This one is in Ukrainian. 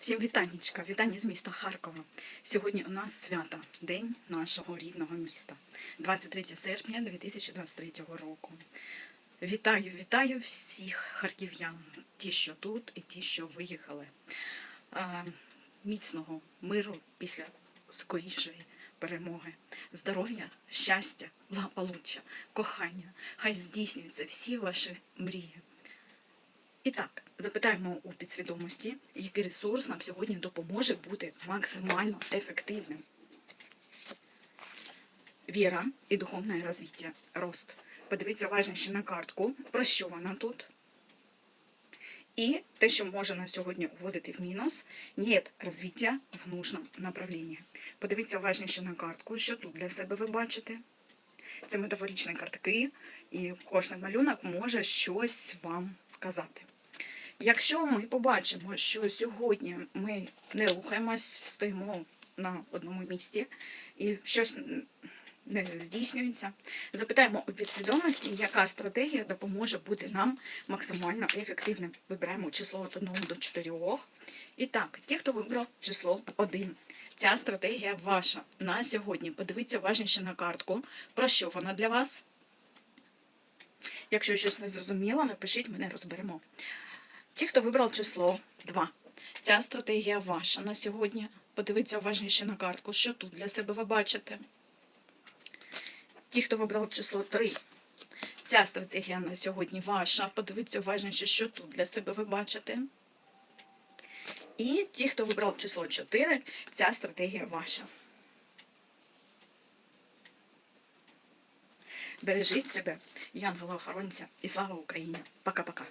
Всім вітаннячка, вітання з міста Харкова. Сьогодні у нас свято, День нашого рідного міста, 23 серпня 2023 року. Вітаю, вітаю всіх харків'ян, ті, що тут, і ті, що виїхали. Міцного миру після скорішої перемоги, здоров'я, щастя, благополуччя, кохання. Хай здійснюються всі ваші мрії. І так, запитаємо у підсвідомості, який ресурс нам сьогодні допоможе бути максимально ефективним. Віра і духовне розвиття, рост. Подивіться уважніше на картку, про що вона тут. І те, що може нас сьогодні уводити в мінус, нет розвиття в нужному направленні. Подивіться уважніше на картку, що тут для себе ви бачите. Це метафоричні картки, і кожен малюнок може щось вам казати. Якщо ми побачимо, що сьогодні ми не рухаємось, стоїмо на одному місці і щось не здійснюється, запитаємо у підсвідомості, яка стратегія допоможе бути нам максимально ефективним. Вибираємо число від 1 до 4. І так, ті, хто вибрав число 1. Ця стратегія ваша на сьогодні. Подивіться уважніше на картку. Про що вона для вас? Якщо щось не зрозуміло, напишіть, ми не розберемо. Ті, хто вибрав число 2. Ця стратегія ваша на сьогодні. Подивіться уважніше на картку, що тут для себе ви бачите. Ті, хто вибрав число 3. Ця стратегія на сьогодні ваша. Подивіться уважніше, що тут для себе ви бачите. І ті, хто вибрав число 4, ця стратегія ваша. Бережіть себе, Янгола охоронця, і слава Україні! Пока-пока.